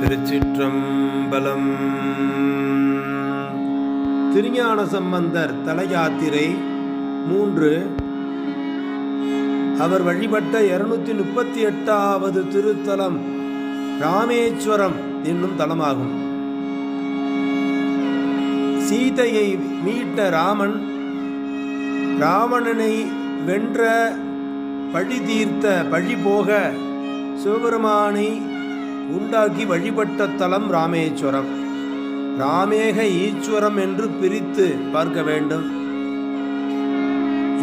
திருச்சிற்றம்பலம். திருஞான சம்பந்தர் தலயாத்திரை மூன்று. அவர் வழிபட்ட இருநூத்தி முப்பத்தி எட்டாவது திருத்தலம் ராமேஸ்வரம் என்னும் தலமாகும். சீதையை மீட்ட ராமன் ராவணனை வென்ற பழி தீர்த்த பழி போக சிவபெருமானை உண்டாக்கி வழிபட்ட தலம் ராமேஸ்வரம். ராமேக ஈஸ்வரம் என்று பிரித்து பார்க்க வேண்டும்.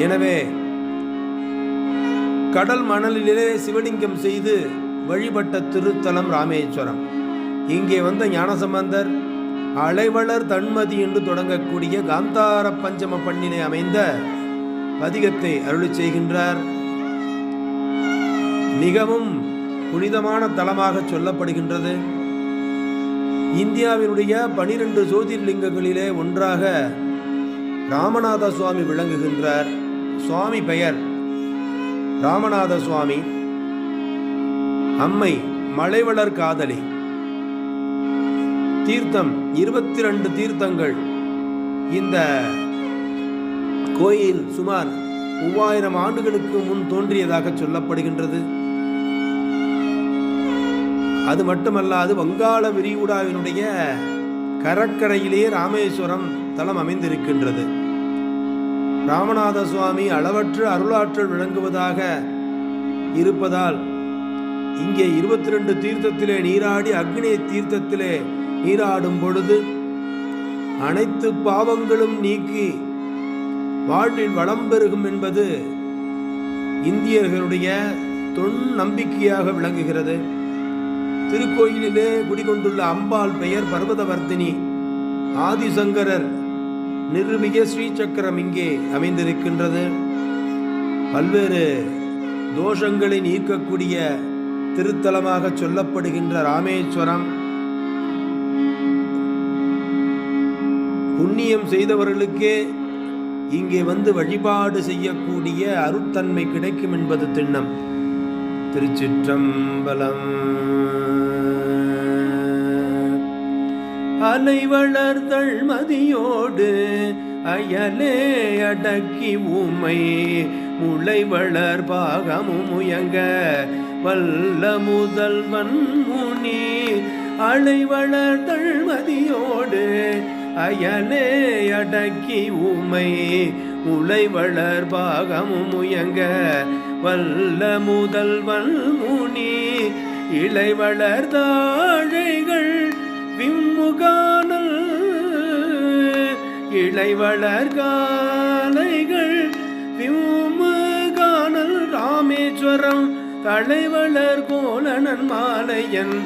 எனவே கடல் மணலிலே சிவலிங்கம் செய்து வழிபட்ட திருத்தலம் ராமேஸ்வரம். இங்கே வந்த ஞானசம்பந்தர் அலைவளர் தன்மதி என்று தொடங்கக்கூடிய காந்தார பஞ்சம பண்ணினை அமைந்த பதிகத்தை அருளி செய்கின்றார். மிகவும் புனிதமான தலமாக சொல்லப்படுகின்றது. இந்தியாவினுடைய பனிரெண்டு ஜோதிர்லிங்கங்களிலே ஒன்றாக ராமநாத சுவாமி விளங்குகின்றார். சுவாமி பெயர் ராமநாத சுவாமி அம்மை மலைவளர் காதலி. தீர்த்தம் இருபத்தி ரெண்டு தீர்த்தங்கள். இந்த கோயில் சுமார் மூவாயிரம் ஆண்டுகளுக்கு முன் தோன்றியதாக சொல்லப்படுகின்றது. அது மட்டுமல்லாது வங்காள விரிகுடாவினுடைய கடற்கரையிலேயே ராமேஸ்வரம் தலம் அமைந்திருக்கின்றது. ராமநாத சுவாமி அளவற்ற அருளாற்றல் விளங்குவதாக இருப்பதால் இங்கே இருபத்தி ரெண்டு தீர்த்தத்திலே நீராடி அக்னி தீர்த்தத்திலே நீராடும் பொழுது அனைத்து பாவங்களும் நீக்கி வாழ்வில் வளம் பெருகும் என்பது இந்தியர்களுடைய தொன் நம்பிக்கையாக விளங்குகிறது. திருக்கோயிலிலே குடிகொண்டுள்ள அம்பாள் பெயர் பர்வதவர்த்தினி ஆதிசங்கரர் நிர்மிக ஸ்ரீசக்கரம் இங்கே அமைந்திருக்கின்றது. பல்வேறு தோஷங்களை நீக்கக்கூடிய திருத்தலமாக சொல்லப்படுகின்ற ராமேஸ்வரம். புண்ணியம் செய்தவர்களுக்கே இங்கே வந்து வழிபாடு செய்யக்கூடிய அருட்தன்மை கிடைக்கும் என்பது திண்ணம். திருச்சிற்றம்பலம். அலை வளர்தள் மதியோடு அயலே அடக்கி உமை. முளை வளர் பாகமும் முயங்க வல்ல முதல்வன் முனி. அலை வளர்தள் மதியோடு அயலே அடக்கி உமை. முளை வளர் பாகமும் முயங்க வல்ல முதல்வன் முனி. இலை வளர்தாழைகள் விம்முகானல் இளைவளர்காலைகள். வளர் விம்முகானல் ராமேஸ்வரம் தலைவளர் கோலனன் மாலையன்.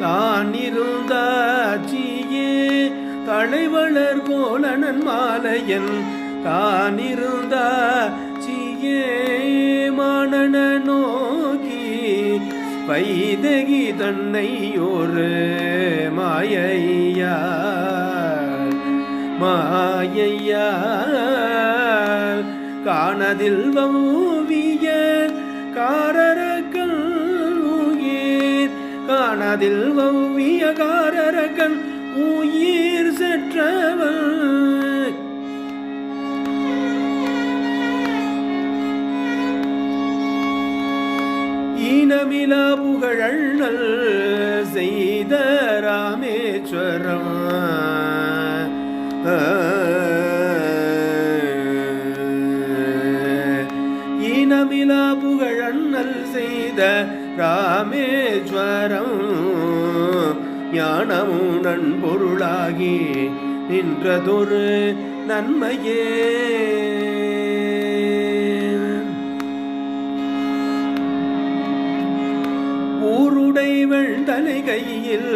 தான் இருந்தாச்சியே தலைவளர் கோலனன் மாலையன். தான் இருந்தாச்சியே மானன நோக்கி பைதகி தன்னை ஒரு மாயையா மாயையா காணதில் வௌவிய காரரக்கல் ஊயீர். காணதில் வௌவிய காரரக்கன் உயிர் செற்றவன் இனமிலா புகழல் செய்த ராமேஸ்வரம் இனமிலா புகழண்ணல் செய்த ராமேஸ்வரம் ஞானமும் நண்பொருளாகி நின்றதொரு நன்மையே ஊருடை வெண்தலை கையில்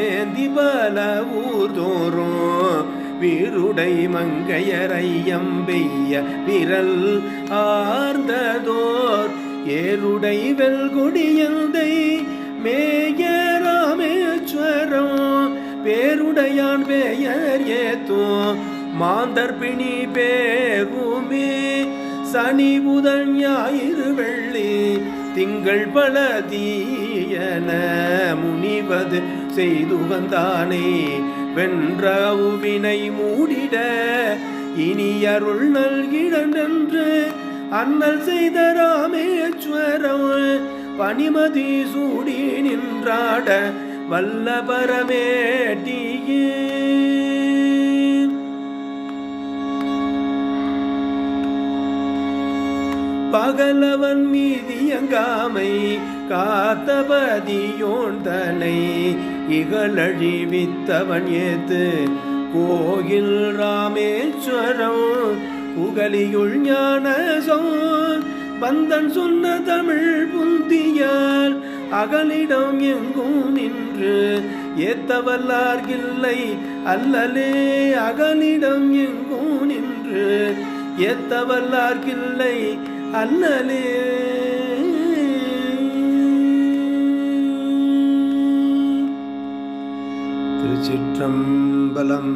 ஏந்தி பல ஊர்தோறும் வீருடை மங்கையரையம் பெய்ய விரல் ஆர்ந்ததோர். ஏருடை வெல்கொடியந்தை மேய ராமேஸ்வரம் பேருடையான் பெயர் ஏத்தும். மாந்தர் பிணி பேருமே சனி புதன் ஞாயிறு வெள்ளி. திங்கள் பல தீயன முனிவது செய்து வந்தானே. வென்ற உவினை மூடிட இனி அருள் நல்கிடன்று அண்ணல் செய்த ராமேஸ்வரம். பனிமதி சூடி நின்றாட வல்ல பரமேட்டியே. பகலவன் மீதியங்காமை காத்தபதியோன்தனை இகழழிவித்தவன் ஏத்து. கோயில் ராமேஸ்வரம் புகலியுள் ஞான பந்தன் சொன்ன தமிழ் புந்தியால் அகலிடம் எங்கும் நின்று. ஏத்தவல்லார்கில்லை அல்லலே அகலிடம் எங்கும் நின்று. ஏத்தவல்லார்கில்லை அண்ணலே திருச்சிற்றம்பலம்